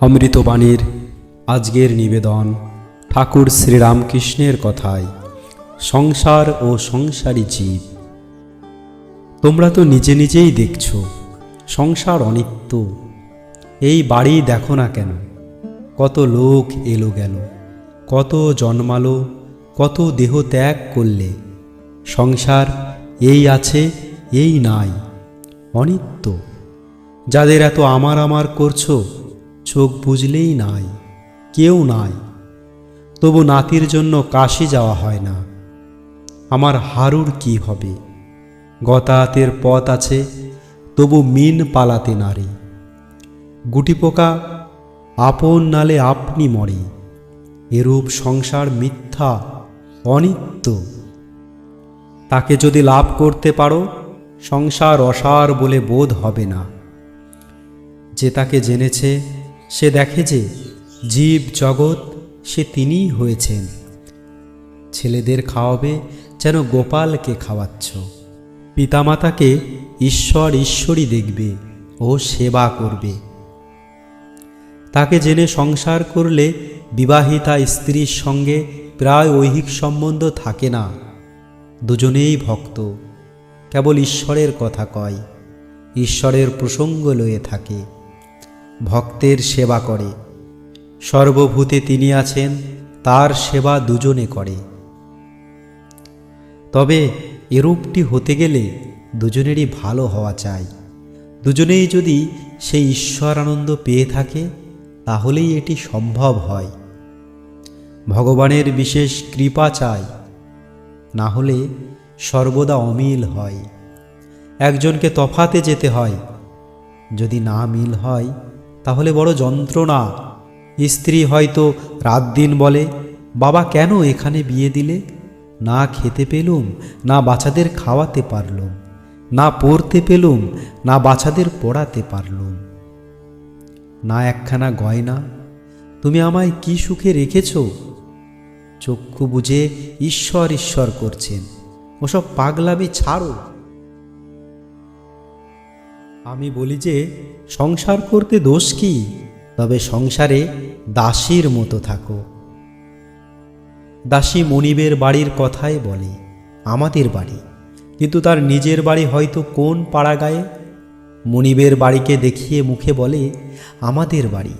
অমৃতবাণীর আজকের নিবেদন ঠাকুর শ্রীরামকৃষ্ণের কথায়, সংসার ও সংসারী জীব। তোমরা তো নিজে নিজেই দেখছ, সংসার অনিত্য। এই বাড়ি দেখো না কেন? কত লোক এলো গেল, কত জন্মালো, কত দেহ ত্যাগ করলে। সংসার এই আছে, এই নাই, অনিত্য। যাদের এত আমার আমার করছ চোখ বুঝলেই নাই, কেউ নাই। তবু নাতির জন্য কাশি যাওয়া হয় না। আমার হারুর কি হবে? গতাহাতের পথ আছে, তবু মিন পালাতে নারে। গুটি পোকা আপন নালে আপনি মরে। এরূপ সংসার মিথ্যা, অনিত্য। তাকে যদি লাভ করতে পারো, সংসার অসার বলে বোধ হবে না। যে তাকে জেনেছে সে দেখে যে জীব জগৎ, সে তিনিই হয়েছেন। ছেলেদের খাওয়াবে যেন গোপালকে খাওয়াচ্ছ। পিতামাতাকে ঈশ্বর ঈশ্বরই দেখবে ও সেবা করবে। তাকে জেনে সংসার করলে বিবাহিতা স্ত্রীর সঙ্গে প্রায় ঐহিক সম্বন্ধ থাকে না। দুজনেই ভক্ত। কেবল ঈশ্বরের কথা কয়। ঈশ্বরের প্রসঙ্গ লয়ে থাকে। ভক্তের সেবা করে। সর্বভূতে তিনি আছেন, তার সেবা দুজনে করে। তবে এরূপটি হতে গেলে দুজনেরই ভালো হওয়া চাই। দুজনেই যদি সেই ঈশ্বর আনন্দ পেয়ে থাকে, তাহলেই এটি সম্ভব হয়। ভগবানের বিশেষ কৃপা চাই না হলে সর্বদা অমিল হয়। একজনকে তফাতে যেতে হয়, যদি না মিল হয় তাহলে বড় যন্ত্রণা। স্ত্রী হয়তো রাত দিন বলে, বাবা, কেন এখানে বিয়ে দিলে? না খেতে পেলুম, না বাচ্চাদের খাওয়াতে পারলুম, না পড়তে পেলুম, না বাচ্চাদের পড়াতে পারলুম। না একখানা গয়না, তুমি আমায় কি সুখে রেখেছ? চক্ষু বুঝে ঈশ্বর ঈশ্বর করছেন। ওসব পাগলামি ছাড়ো আমি বলি যে, সংসার করতে দোষ কি? তবে সংসারে দাসীর মতো থাকো। দাসী মনিবের বাড়ির কথাই বলে, আমাদের বাড়ি। কিন্তু তার নিজের বাড়ি হয়তো কোন পাড়া গায়ে মনিবের বাড়িকে দেখিয়ে মুখে বলে, আমাদের বাড়ি।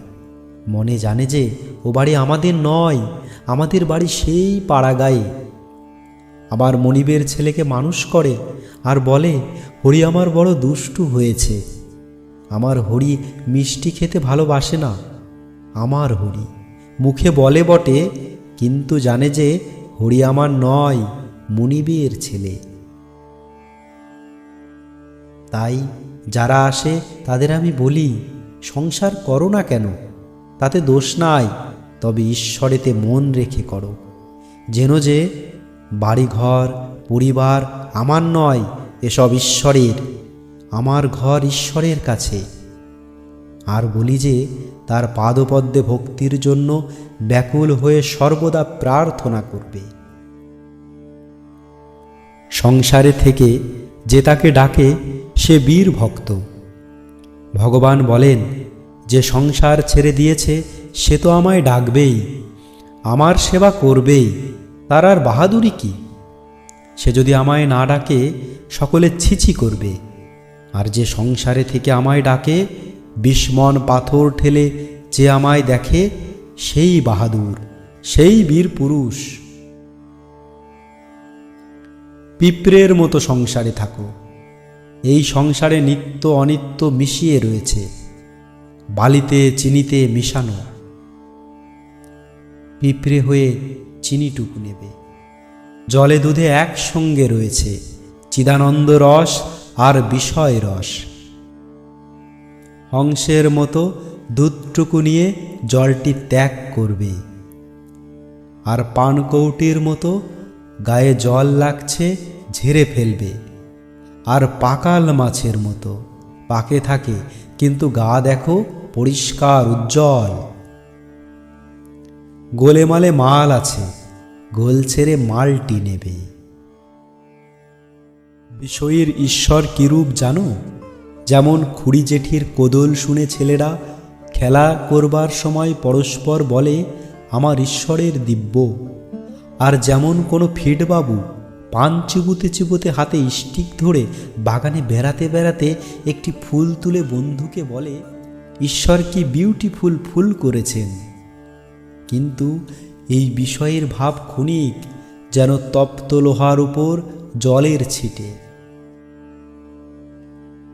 মনে জানে যে, ও বাড়ি আমাদের নয়, আমাদের বাড়ি সেই পাড়া গায়ে আবার মনিবের ছেলেকে মানুষ করে আর বলে, হরি আমার বড় দুষ্টু হয়েছে। আমার হরি মিষ্টি খেতে ভালোবাসে না। আমার হরি। মুখে বলে বটে, কিন্তু জানে যে হরি আমার নয়, মনিবের ছেলে। তাই যারা আসে, তাদের আমি বলি, সংসার করো না কেন, তাতে দোষ নাই, তবে ঈশ্বরেতে মন রেখে করো। যেন যে বাড়িঘর, পরিবার আমার নয়, এসব ঈশ্বরের। আমার ঘর ঈশ্বরের কাছে। আর বলি যে, তার পাদপদ্মে ভক্তির জন্য ব্যাকুল হয়ে সর্বদা প্রার্থনা করবে। সংসারে থেকে যে তাকে ডাকে, সে বীর ভক্ত। ভগবান বলেন, যে সংসার ছেড়ে দিয়েছে, সে তো আমায় ডাকবেই। আমার সেবা করবেই। তার আর বাহাদুরি কি? সে যদি আমায় না ডাকে, সকলে ছিছি করবে। আর যে সংসারে থেকে আমায় ডাকে বিস্মন পাথর ঠেলে যে আমায় দেখে, সেই বাহাদুর, সেই বীর পুরুষ। পিঁপড়ের মতো সংসারে থাকো। এই সংসারে নিত্য অনিত্য মিশিয়ে রয়েছে। বালিতে, চিনিতে মিশানো। পিঁপড়ে হয়ে চিনিটুকু নেবে। জলে দুধে একসঙ্গে রয়েছে চিদানন্দ রস আর বিষয় রস। হংসের মতো দুধটুকু নিয়ে জলটি ত্যাগ করবে। আর পানকৌটির মতো গায়ে জল লাগছে ঝেড়ে ফেলবে। আর পাকাল মাছের মতো পাকে থাকে, কিন্তু গা দেখো পরিষ্কার উজ্জ্বল। গোলেমালে মাল আছে, গোল ছেড়ে মালটি নেবে। বিষয়ের ঈশ্বর কিরূপ জানো? যেমন খুড়ি জেঠির কোদল শুনে ছেলেরা, খেলা করবার সময় পরস্পর বলে, আমার ঈশ্বরের দিব্য। আর যেমন কোনো ফিডবাবু পান চিবুতে চিবুতে হাতে স্টিক ধরে বাগানে বেড়াতে বেড়াতে একটি ফুল তুলে বন্ধুকে বলে, ঈশ্বর কি বিউটিফুল ফুল করেছেন? কিন্তু এই বিষয়ের ভাব ক্ষণিক যেন তপ্ত লোহার উপর জলের ছিটে।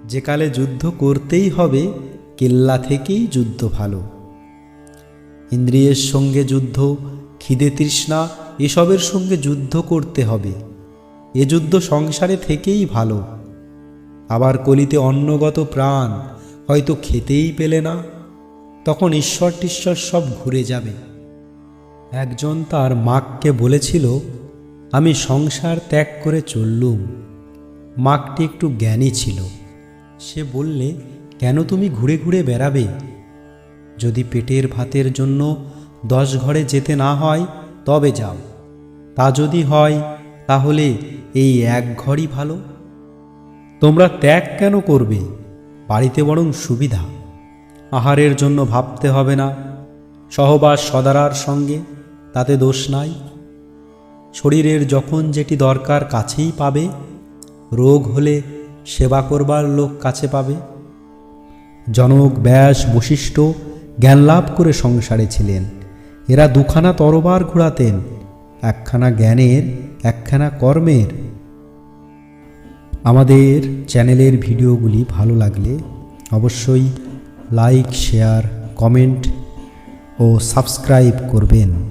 যেকালে যুদ্ধ করতেই হবে, কেল্লা থেকেই যুদ্ধ ভালো। ইন্দ্রিয়ের সঙ্গে যুদ্ধ, খিদে তৃষ্ণা, এসবের সঙ্গে যুদ্ধ করতে হবে। এ যুদ্ধ সংসারে থেকেই ভালো। আবার কলিতে অন্নগত প্রাণ হয়তো খেতেই পেলে না, তখন ঈশ্বর টিশ্বর সব ঘুরে যাবে। একজন তার মাককে বলেছিল, আমি সংসার ত্যাগ করে চললুম। মাকটি একটু জ্ঞানী ছিল। সে বললে, কেন তুমি ঘুরে ঘুরে বেড়াবে? যদি পেটের ভাতের জন্য দশ ঘরে যেতে না হয়, তবে যাও। তা যদি হয়, তাহলে এই এক ঘরই ভালো। তোমরা ত্যাগ কেন করবে? বাড়িতে বরং সুবিধা। আহারের জন্য ভাবতে হবে না। সহবাস সদারার সঙ্গে। তাতে দোষ নাই। শরীরের যখন যেটি দরকার কাছেই পাবে, রোগ হলে সেবা করবার লোক কাছে পাবে। জনক ব্যাস বশিষ্ঠ জ্ঞান লাভ করে সংসারে ছিলেন। এরা দুখানা তরবার ঘোরাতেন, একখানা জ্ঞানের, একখানা কর্মের। আমাদের চ্যানেলের ভিডিওগুলি ভালো লাগলে অবশ্যই লাইক, শেয়ার, কমেন্ট ও সাবস্ক্রাইব করবেন।